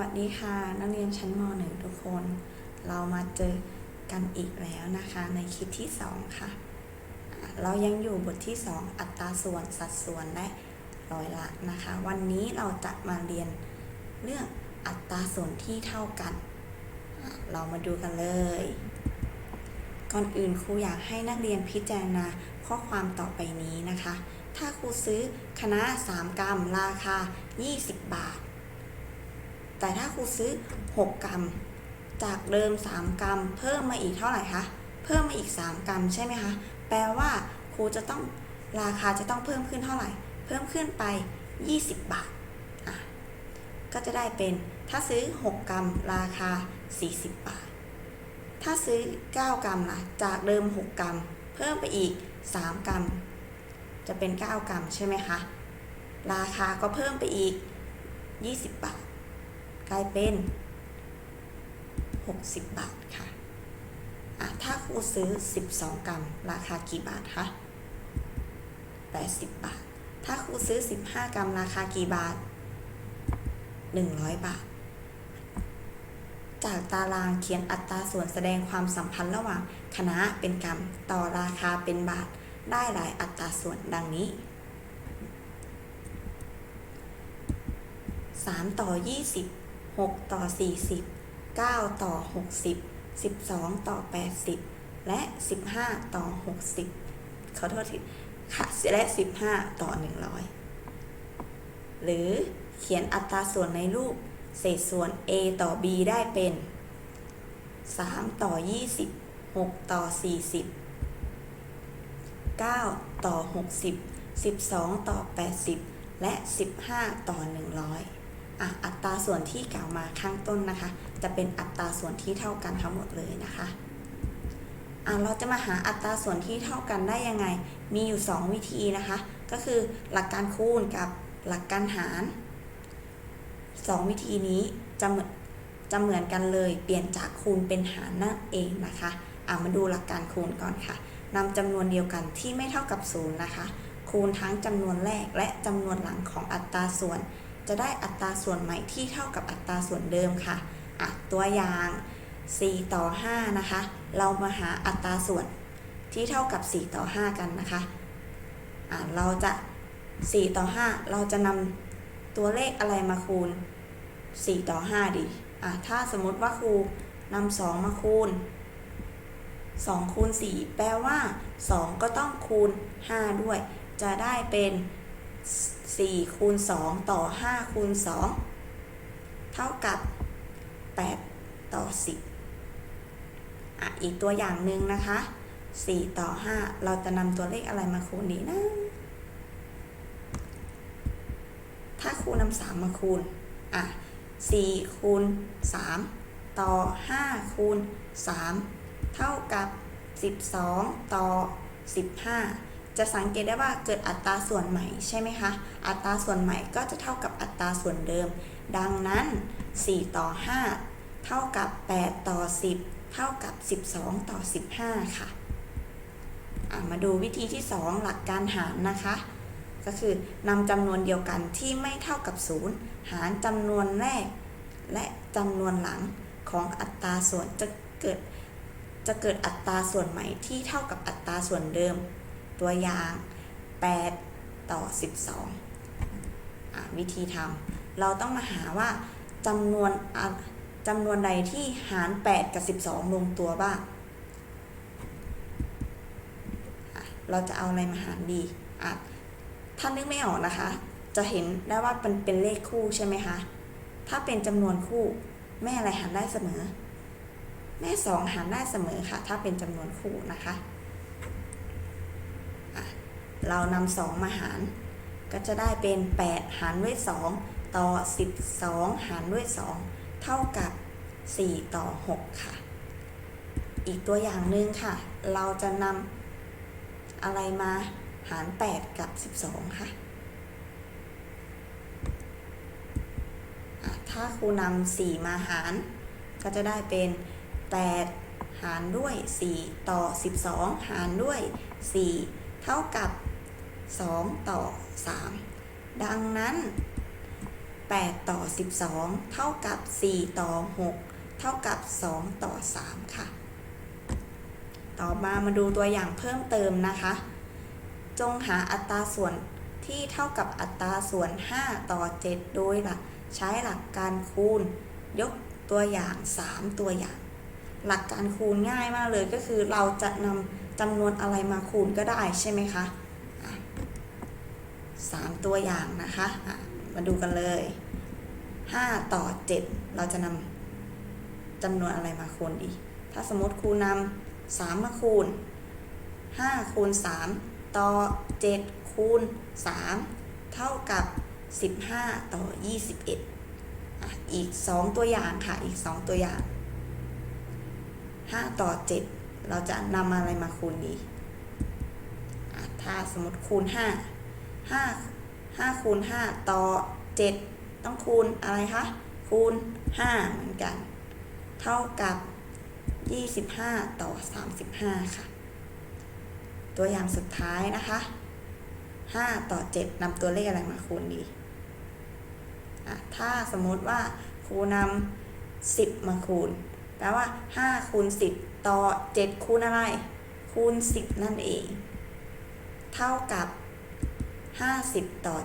วัสดีค่ะนักเรียนชั้นม .1 ทุกคน เรามาเจอกันอีกแล้วนะคะในคลิปที่ 2ค่ะอะ เรายังอยู่บทที่ 2 อัตราส่วนสัดส่วนและร้อยละนะคะ วันนี้เราจะมาเรียนเรื่องอัตราส่วนที่เท่ากัน เรามาดูกันเลย ก่อนอื่นครูอยากให้นักเรียนพิจารณาข้อความต่อไปนี้นะคะ ถ้าครูซื้อคณะ 3 กรัมราคา 20 บาท แต่ถ้าครูซื้อ 6 กรัม จากเดิม 3 กรัม เพิ่มมาอีกเท่าไหร่คะ เพิ่มมาอีก 3 กรัมใช่ไหมคะ แปลว่าครูจะต้องราคาจะต้องเพิ่มขึ้นเท่าไหร่ เพิ่มขึ้นไป 20 บาท ก็จะได้เป็นถ้าซื้อ 6 กรัม ราคา 40 บาท ถ้าซื้อ 9 กรัมล่ะ จากเดิม 6 กรัม เพิ่มไปอีก 3 กรัม จะเป็น 9 กรัมใช่ไหมคะ ราคาก็เพิ่มไปอีก 20 บาท กลายเป็น 60 บาทค่ะอะถ้าครูซื้อ 12 กรัม ราคากี่บาทคะ80 บาท ถ้าครูซื้อ 15 กรัม ราคากี่บาท 100 บาท จากตารางเขียนอัตราส่วนแสดงความสัมพันธ์ระหว่างคณะเป็นกรัม ต่อราคาเป็นบาท ได้หลายอัตราส่วนดังนี้ 3 ต่อ 20 6 ต่อ 40 9 ต่อ 60 12 ต่อ 80 และ 15 ต่อ 60 ขอโทษทีค่ะและ 15 ต่อ 100 หรือเขียนอัตราส่วนในรูป เศษส่วน a ต่อ b ได้เป็น 3 ต่อ 20 6 ต่อ 40 9 ต่อ 60 12 ต่อ 80 และ 15 ต่อ 100 อะอัตราส่วนที่กล่าวมาข้างต้นนะคะ จะเป็นอัตราส่วนที่เท่ากันทั้งหมดเลยนะคะอะเราจะมาหาอัตราส่วนที่เท่ากันได้ยังไง มีอยู่ 2 วิธีนะคะ ก็คือหลักการคูณกับหลักการหาร 2 วิธีนี้จะเหมือนจะเหมือนกันเลย เปลี่ยนจากคูณเป็นหารนั่นเองนะคะอะมาดูหลักการคูณก่อนค่ะนำจำนวนเดียวกันที่ไม่เท่ากับศูนย์นะคะ คูณทั้งจำนวนแรกและจำนวนหลังของอัตราส่วน จะได้อัตราส่วนใหม่ที่เท่ากับอัตราส่วนเดิมค่ะอะ ตัวอย่าง 4 ต่อ 5 นะคะ เรามาหาอัตราส่วนที่เท่ากับ 4 ต่อ 5 กันนะคะอะเราจะ 4 ต่อ 5 เราจะนำตัวเลขอะไรมาคูณ 4 ต่อ 5 ดีอะถ้าสมมติว่าครูนำ2มาคูณ2คูณ4แปลว่า 2 ก็ต้องคูณ 5 ด้วย จะได้เป็น 4คูณ2ต่อ 5 คูณ 2 เท่ากับ 8 ต่อ 10อะอีกตัวอย่างหนึ่งนะคะ 4 ต่อ 5 เราจะนำตัวเลขอะไรมาคูณดีนะ ถ้าครูนำ3มาคูณ อะ 4 คูณ 3 ต่อ 5 คูณ 3 เท่ากับ 12 ต่อ 15 จะสังเกตได้ว่าเกิดอัตราส่วนใหม่ใช่ไหมคะ อัตราส่วนใหม่ก็จะเท่ากับอัตราส่วนเดิม ดังนั้น 4 ต่อ 5 เท่ากับ 8 ต่อ 10 เท่ากับ 12 ต่อ 15ค่ะอะมาดูวิธีที่ 2 หลักการหารนะคะ ก็คือนำจำนวนเดียวกันที่ไม่เท่ากับ 0 หารจำนวนแรก และจำนวนหลังของอัตราส่วนจะเกิดจะเกิดอัตราส่วนใหม่ที่เท่ากับอัตราส่วนเดิม ตัวอย่าง 8 ต่อ 12อะวิธีทำเราต้องมาหาว่าจำนวนจำนวนใดที่หาร 8 กับ 12 ลงตัวบ้าง เราจะเอาอะไรมาหารดีอะถ้านึกไม่ออกนะคะ จะเห็นได้ว่าเป็นเป็นเลขคู่ใช่ไหมคะ ถ้าเป็นจำนวนคู่แม่อะไรหารได้เสมอ แม่สองหารได้เสมอค่ะ ถ้าเป็นจำนวนคู่นะคะ เรานำสองมาหาร ก็จะได้เป็น 8 หารด้วย 2 ต่อ 12 หารด้วย 2 เท่ากับ 4 ต่อ 6 ค่ะ อีกตัวอย่างหนึ่งค่ะ เราจะนำอะไรมาหาร 8 กับ 12 ค่ะอะถ้าครูนำ4มาหาร ก็จะได้เป็น 8 หารด้วย 4 ต่อ 12 หารด้วย 4 เท่ากับ 2 ต่อ 3 ดังนั้น 8 ต่อ 12 เท่ากับ 4 ต่อ 6 เท่ากับ 2 ต่อ 3 ค่ะ ต่อมามาดูตัวอย่างเพิ่มเติมนะคะ จงหาอัตราส่วนที่เท่ากับอัตราส่วน 5 ต่อ 7 โดยหลักใช้หลักการคูณ ยกตัวอย่าง 3 ตัวอย่าง หลักการคูณง่ายมากเลยก็คือเราจะนำจำนวนอะไรมาคูณก็ได้ใช่ไหมคะอะ สามตัวอย่างนะคะะมาดูกันเลย 5 ต่อ 7 เราจะนำจำนวนอะไรมาคูณดี ถ้าสมมติครูนำ3 มาคูณ 5 คูณ 3 ต่อ 7 คูณ 3 เท่ากับ 15 ต่อ 21 อีก 2 ตัวอย่างค่ะ อีก 2 ตัวอย่าง 5 ต่อ 7 เราจะนำอะไรมาคูณดี ถ้าสมมติคูณ 5 5 5คูณ5ต่อ7ต้องคูณอะไรคะ คูณ5เหมือนกัน เท่ากับ25ต่อ35ค่ะ ตัวอย่างสุดท้ายนะคะ5ต่อ7นำตัวเลขอะไรมาคูณดีอะถ้าสมมติว่าครูนำ10มาคูณ แปลว่า5คูณ10ต่อ7คูณอะไร คูณ10นั่นเอง เท่ากับ 50 ต่อ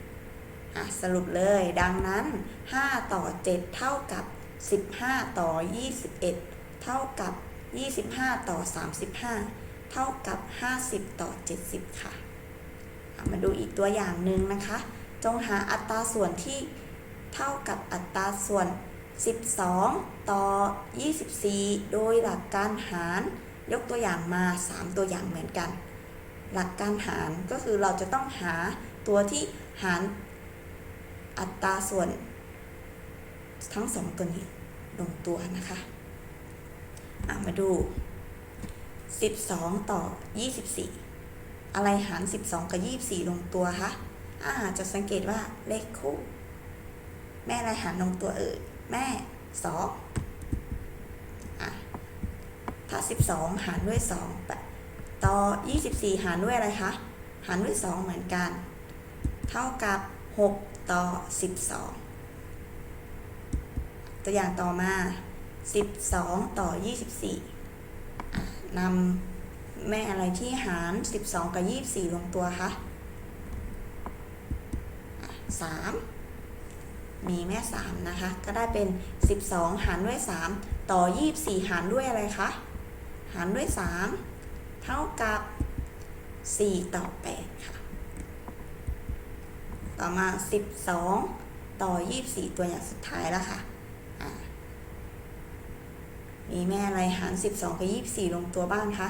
70อะสรุปเลยดังนั้น 5 ต่อ 7 เท่ากับ 15 ต่อ 21 เท่ากับ 25 ต่อ 35 เท่ากับ 50 ต่อ 70ค่ะอะ มาดูอีกตัวอย่างหนึ่งนะคะ จงหาอัตราส่วนที่เท่ากับอัตราส่วน 12 ต่อ 24 โดยหลักการหารยกตัวอย่างมา 3 ตัวอย่างเหมือนกัน หลักการหารก็คือเราจะต้องหาตัวที่หารอัตราส่วน ทั้งสองตัวนี้ลงตัวนะคะมาดู 12 ต่อ 24 อะไรหาร 12 กับ 24 ลงตัวคะอาจะสังเกตว่าเลขคู่ แม่อะไรหารลงตัวเอ่ยแม่2อะถ้า 12 หารด้วย2ปะ ต่อ 24 หารด้วยอะไรคะ หารด้วย 2 เหมือนกัน เท่ากับ 6 ต่อ 12 ตัวอย่างต่อมา 12 ต่อ 24อ่นำแม่อะไรที่หาร 12 กับ 24ลงตัวคะอะ3 มีแม่ 3 นะคะ ก็ได้เป็น 12 หารด้วย 3 ต่อ 24 หารด้วยอะไรคะ หารด้วย 3 เท่ากับ 4 ต่อ 8 ค่ะ ต่อมา 12 ต่อ 24 ตัวอย่างสุดท้ายแล้วค่ะ มีแม่อะไรหาร 12 กับ 24 ลงตัวบ้างคะ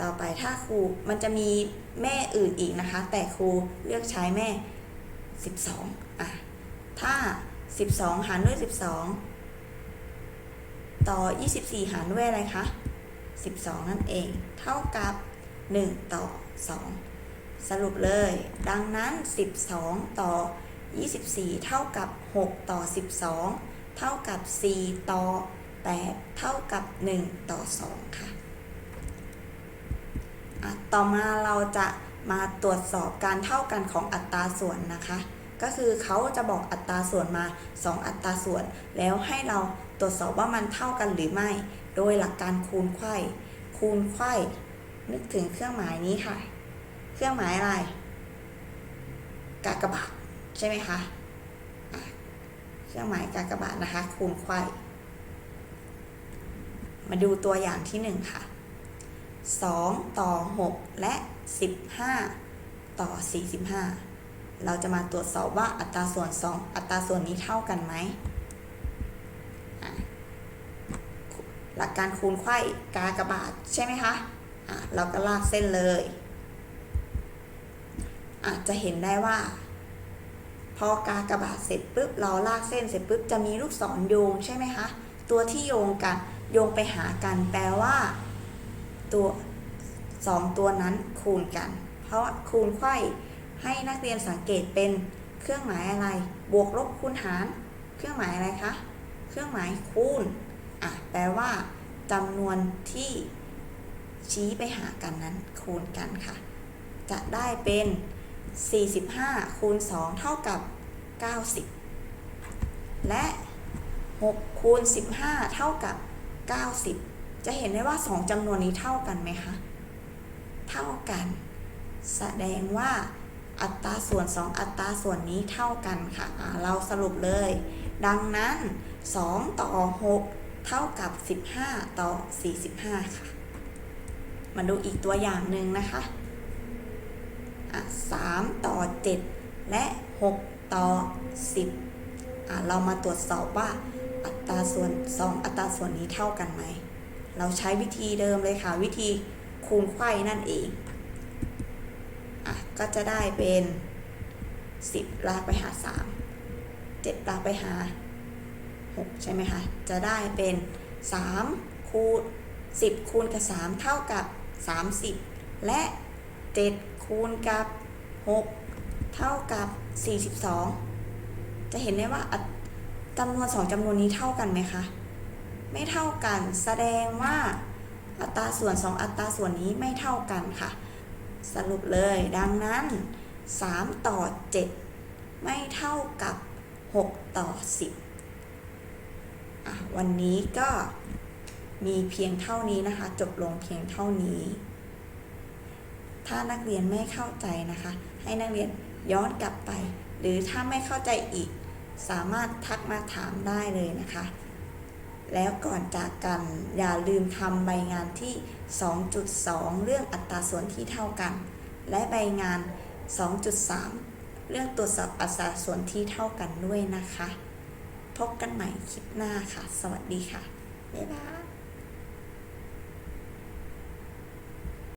ต่อไปถ้าครูมันจะมีแม่อื่นอีกนะคะ แต่ครูเลือกใช้แม่ 12อะถ้า 12 หารด้วย 12 ต่อ 24 หารด้วยอะไรคะ 12 นั่นเอง เท่ากับ 1 ต่อ 2 สรุปเลย ดังนั้น 12 ต่อ 24 เท่ากับ 6 ต่อ 12 เท่ากับ 4 ต่อ 8 เท่ากับ 1 ต่อ 2 ค่ะอะต่อมาเราจะมาตรวจสอบการเท่ากันของอัตราส่วนนะคะ ก็คือเขาจะบอกอัตราส่วนมา 2 อัตราส่วน แล้วให้เรา ตรวจสอบว่ามันเท่ากันหรือไม่ โดยหลักการคูณไขว้คูณไขว้นึกถึงเครื่องหมายนี้ค่ะ เครื่องหมายอะไร กากบาทใช่ไหมคะะเครื่องหมายกากบาทนะคะ คูณไขว้มาดูตัวอย่างที่หนึ่งค่ะ 2 ต่อ 6 และ 15 ต่อ 45 เราจะมาตรวจสอบว่าอัตราส่วน 2 อัตราส่วนนี้เท่ากันไหมอะหลั กการคูณไขว้กากระบาทใช่ไหมคะอะเราก็ลากเส้นเลยอาจจะเห็นได้ว่า พอกากระบาทเสร็จปุ๊บเราลากเส้นเสร็จปุ๊บจะมีลูกศรโยงใช่ไหมคะตัวที่โยงกันโยงไปหากันแปลว่า ตัวสองตัวนั้นคูณกัน เพราะคูณไขว้ให้นักเรียนสังเกตเป็นเครื่องหมายอะไร บวกลบคูณหาร เครื่องหมายอะไรคะ เครื่องหมายคูณ อะ แปลว่า จำนวนที่ชี้ไปหากันนั้นคูณกันค่ะ จะได้เป็น 45 คูณ 2 เท่ากับ 90 และ 6 คูณ 15 เท่ากับ 90 จะเห็นได้ว่า 2จำนวนนี้เท่ากันไหมคะ เท่ากัน แสดงว่าอัตราส่วน 2 อัตราส่วนนี้เท่ากันค่ะเราสรุปเลย ดังนั้น 2 ต่อ 6 เท่ากับ 15 ต่อ 45 ค่ะ มาดูอีกตัวอย่างหนึ่งนะคะอะ3ต่อ 7 และ 6 ต่อ 10อะเรามาตรวจสอบว่าอัตราส่วน 2 อัตราส่วนนี้เท่ากันไหม เราใช้วิธีเดิมเลยค่ะ วิธีคูณไขว้นั่นเองอะก็จะได้เป็น 10 ลากไปหา 3 7 ลากไปหา ใช่ไหมคะ จะได้เป็น3คูณ10 คูณกับ 3 เท่ากับ 30 และ 7 คูณกับ 6 เท่ากับ 42 จะเห็นได้ว่าจำนวน 2จำนวนนี้เท่ากันไหมคะ ไม่เท่ากัน แสดงว่าอัตราส่วน 2 อัตราส่วนนี้ไม่เท่ากันค่ะ สรุปเลยดังนั้น 3 ต่อ 7 ไม่เท่ากับ 6 ต่อ 10 วันนี้ก็มีเพียงเท่านี้นะคะ จบลงเพียงเท่านี้ ถ้านักเรียนไม่เข้าใจนะคะ ให้นักเรียนย้อนกลับไป หรือถ้าไม่เข้าใจอีก สามารถทักมาถามได้เลยนะคะ แล้วก่อนจากกันอย่าลืมทำใบงานที่ 2.2 เรื่องอัตราส่วนที่เท่ากัน และใบงาน 2.3 เรื่องตรวจสอบอัตราส่วนที่เท่ากันด้วยนะคะ พบกันใหม่คลิปหน้าค่ะ สวัสดีค่ะ บ๊ายบาย